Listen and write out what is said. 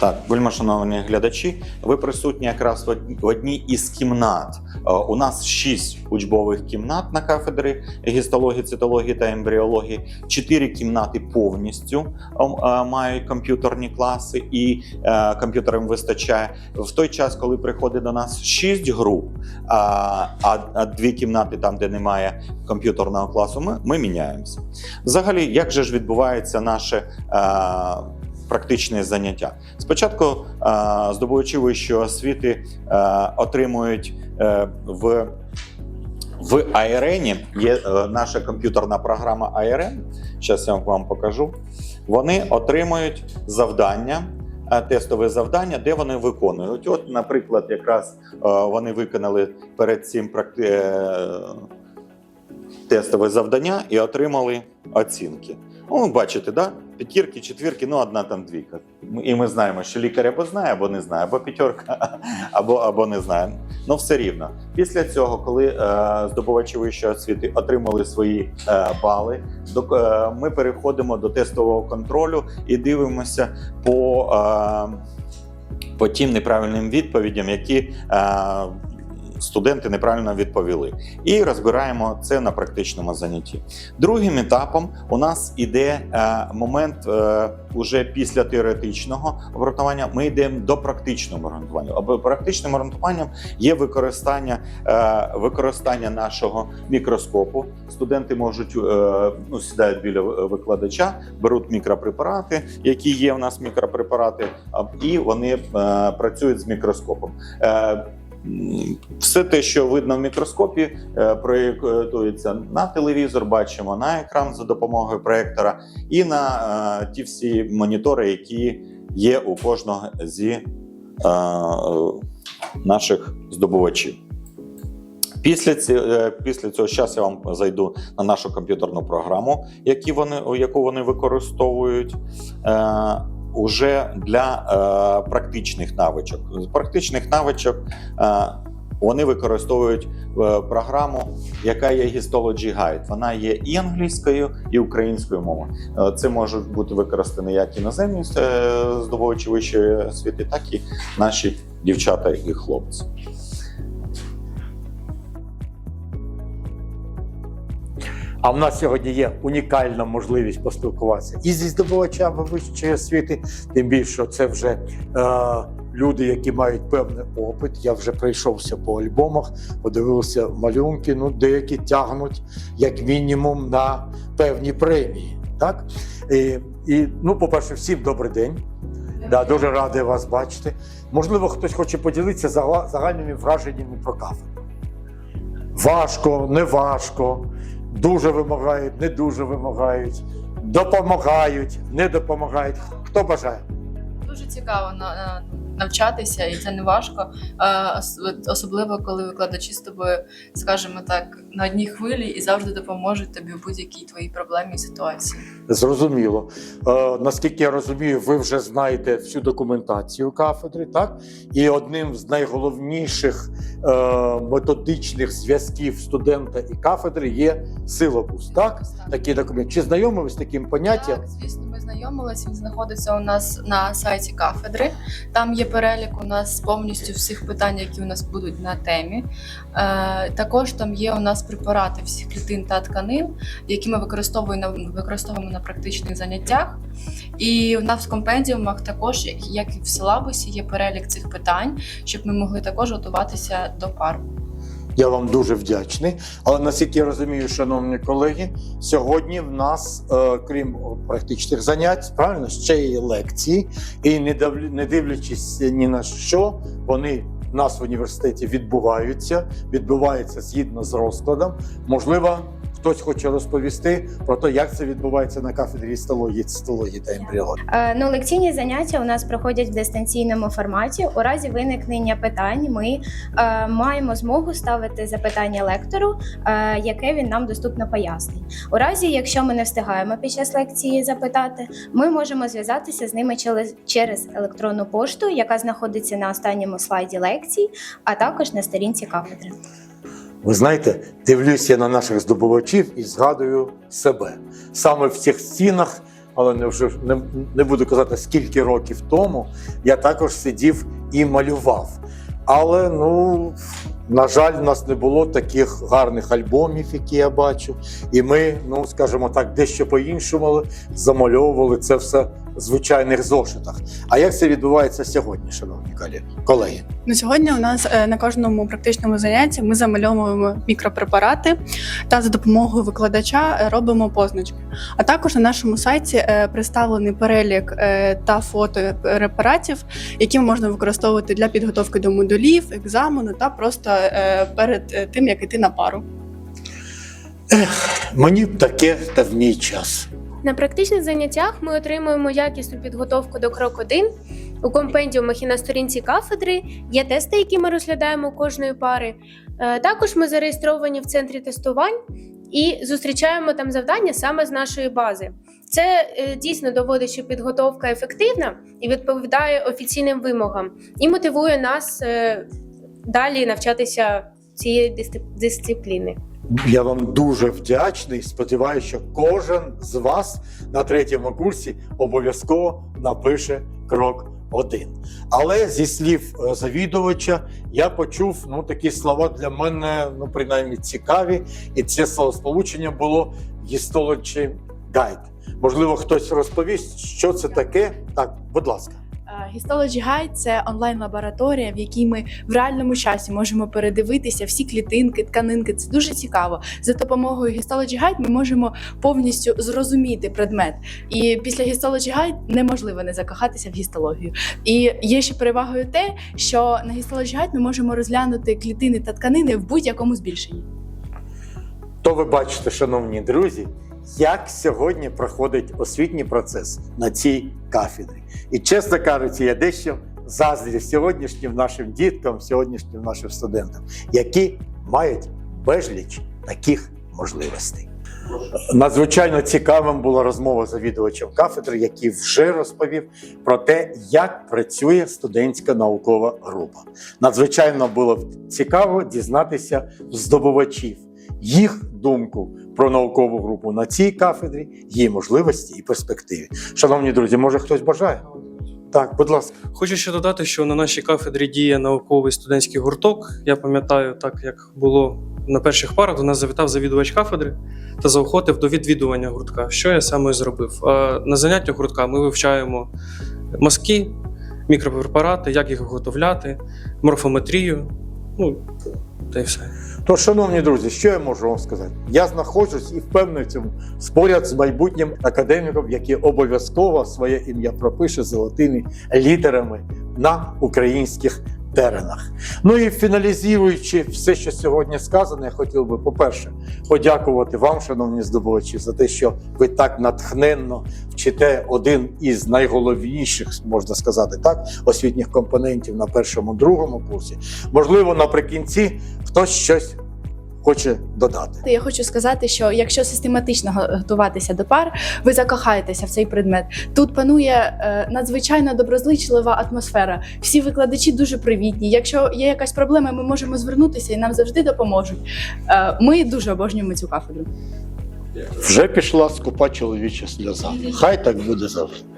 Так, вельми шановні глядачі, ви присутні якраз в одній із кімнат. Е, У нас шість учбових кімнат на кафедрі гістології, цитології та ембріології. Чотири кімнати повністю ем, е, мають комп'ютерні класи, і е, комп'ютерам вистачає. В той час, коли приходить до нас шість груп, а, дві кімнати там, де немає комп'ютерного класу, ми, ми міняємося. Взагалі, як же ж відбувається наше е, практичне заняття? Спочатку здобувачі вищої освіти отримують е, в в АРНі є е, наша комп'ютерна програма АРН. Зараз я вам покажу. Вони отримують завдання, е, тестове завдання, де вони виконують. От, наприклад, якраз вони виконали перед цим практи- тестове завдання і отримали оцінки. Ну, бачите, да? п'ятірки, четвірки, ну одна там двійка. І ми знаємо, що лікар або знає, або не знає, або п'ятерка, або, або не знає. Ну все рівно. Після цього, коли е, здобувачі вищої освіти отримали свої е, бали, до, е, ми переходимо до тестового контролю і дивимося по, е, по тим неправильним відповідям, які е, студенти неправильно відповіли, і розбираємо це на практичному занятті. Другим етапом у нас іде е, момент е, уже після теоретичного обґрунтування. Ми йдемо до практичного обґрунтування. Або практичним обґрунтуванням є використання, е, використання нашого мікроскопу. Студенти можуть ну, сідають біля викладача, беруть мікропрепарати, які є у нас мікропрепарати, і вони працюють з мікроскопом. Все те, що видно в мікроскопі, е, проєктується на телевізор, бачимо на екран за допомогою проєктора і на е, ті всі монітори, які є у кожного зі е, наших здобувачів. Після, після цього зараз я вам зайду на нашу комп'ютерну програму, яку вони використовують. Уже для е, практичних навичок. Практичних навичок е, вони використовують е, програму, яка є Histology Guide. Вона є і англійською, і українською мовою. Е, Це можуть бути використані як іноземні е, здобувачі вищої освіти, так і наші дівчата і хлопці. А в нас сьогодні є унікальна можливість поспілкуватися і зі здобувачами вищої освіти, тим більше що це вже е, люди, які мають певний опит. Я вже пройшовся по альбомах, подивився малюнки. Ну, деякі тягнуть як мінімум на певні премії. Так і, і ну, по-перше, всім добрий день. Да, дуже радий вас бачити. Можливо, хтось хоче поділитися загальними враженнями про кафедру. Важко, не важко, дуже вимагають, не дуже вимагають, допомагають, не допомагають. Хто бажає? Дуже цікаво на- навчатися, і це не важко. Особливо, коли викладачі з тобою, скажімо так, на одній хвилі і завжди допоможуть тобі в будь-якій твоїй проблемі і ситуації. Зрозуміло. Е, наскільки я розумію, ви вже знаєте всю документацію кафедри, так? І одним з найголовніших е, методичних зв'язків студента і кафедри є силабус, так? Такий документ. Чи знайомі ви з таким поняттям? Так, звісно, ми знайомилися. Він знаходиться у нас на сайті кафедри. Там є перелік у нас повністю всіх питань, які у нас будуть на темі. Е, також там є у нас препарати всіх клітин та тканин, які ми використовуємо використовуємо на практичних заняттях. І у нас в компендіумах також, як і в силабусі, є перелік цих питань, щоб ми могли також готуватися до пар. Я вам дуже вдячний. Але наскільки я розумію, шановні колеги, сьогодні в нас, е, крім практичних занять, правильно ще є лекції, і не дав- не дивлячись ні на що, вони в нас в університеті відбуваються, відбуваються згідно з розкладом. Можливо, хтось хоче розповісти про те, як це відбувається на кафедрі гістології, цитології та ембріології. Е, Ну, лекційні заняття у нас проходять в дистанційному форматі. У разі виникнення питань ми е, маємо змогу ставити запитання лектору, е, яке він нам доступно пояснить. У разі, якщо ми не встигаємо під час лекції запитати, ми можемо зв'язатися з ними через- через електронну пошту, яка знаходиться на останньому слайді лекцій, а також на сторінці кафедри. Ви знаєте, дивлюся на наших здобувачів і згадую себе. Саме в цих стінах але не вже не, не буду казати скільки років тому, я також сидів і малював. Але ну. На жаль, у нас не було таких гарних альбомів, які я бачу. І ми, ну скажімо так, дещо по-іншому замальовували це все звичайних зошитах. А як це відбувається сьогодні, шановні коле- колеги? На сьогодні у нас е, на кожному практичному занятті ми замальовуємо мікропрепарати та за допомогою викладача е, робимо позначки. А також на нашому сайті е, представлений перелік та фото препаратів, які можна використовувати для підготовки до модулів, екзамену та просто перед тим, як іти на пару. Мені б таке та в мій час. На практичних заняттях ми отримуємо якісну підготовку до крок 1. У компендіумах і на сторінці кафедри є тести, які ми розглядаємо кожної пари. Е, Також ми зареєстровані в центрі тестувань і зустрічаємо там завдання саме з нашої бази. Це е, дійсно доводить, що підготовка ефективна і відповідає офіційним вимогам, і мотивує нас е, далі навчатися цієї дисцип- дисципліни. Я вам дуже вдячний. Сподіваюся, що кожен з вас на третьому курсі обов'язково напише крок один. Але зі слів е, завідувача я почув ну такі слова для мене, ну принаймні цікаві, і це словосполучення було «Histology Guide». Можливо, хтось розповість, що це таке. Так, будь ласка. Histology Guide – це онлайн-лабораторія, в якій ми в реальному часі можемо передивитися всі клітинки, тканинки. Це дуже цікаво. За допомогою Histology Guide ми можемо повністю зрозуміти предмет. І після Histology Guide неможливо не закохатися в гістологію. І є ще перевагою те, що на Histology Guide ми можемо розглянути клітини та тканини в будь-якому збільшенні. То ви бачите, шановні друзі, як сьогодні проходить освітній процес на цій кафедрі. І чесно кажучи, я дещо заздрю сьогоднішнім нашим діткам, сьогоднішнім нашим студентам, які мають безліч таких можливостей. Надзвичайно цікавим була розмова з завідувачем кафедри, який вже розповів про те, як працює студентська наукова група. Надзвичайно було цікаво дізнатися здобувачів їх думку про наукову групу на цій кафедрі, її можливості і перспективи. Шановні друзі, може хтось бажає? Так, будь ласка. Хочу ще додати, що на нашій кафедрі діє науковий студентський гурток. Я пам'ятаю, так як було на перших парах, до нас завітав завідувач кафедри та заохотив до відвідування гуртка. Що я саме зробив? На заняттях гуртка ми вивчаємо мазки, мікропрепарати, як їх виготовляти, морфометрію. Ну та й все. То, шановні друзі, що я можу вам сказати? Я знаходжусь і впевнений цьому споряд з майбутнім академіком, який обов'язково своє ім'я пропише золотими літерами на українських теренах. Ну і фіналізуючи все, що сьогодні сказано, я хотів би, по-перше, подякувати вам, шановні здобувачі, за те, що ви так натхненно вчите один із найголовніших, можна сказати так, освітніх компонентів на першому другому курсі. Можливо, наприкінці хтось щось хоче додати. Я хочу сказати, що якщо систематично готуватися до пар, ви закохаєтеся в цей предмет. Тут панує е, надзвичайно доброзичлива атмосфера. Всі викладачі дуже привітні. Якщо є якась проблема, ми можемо звернутися і нам завжди допоможуть. Е, ми дуже обожнюємо цю кафедру. Вже пішла скупа чоловіча сльоза. Хай так буде завжди.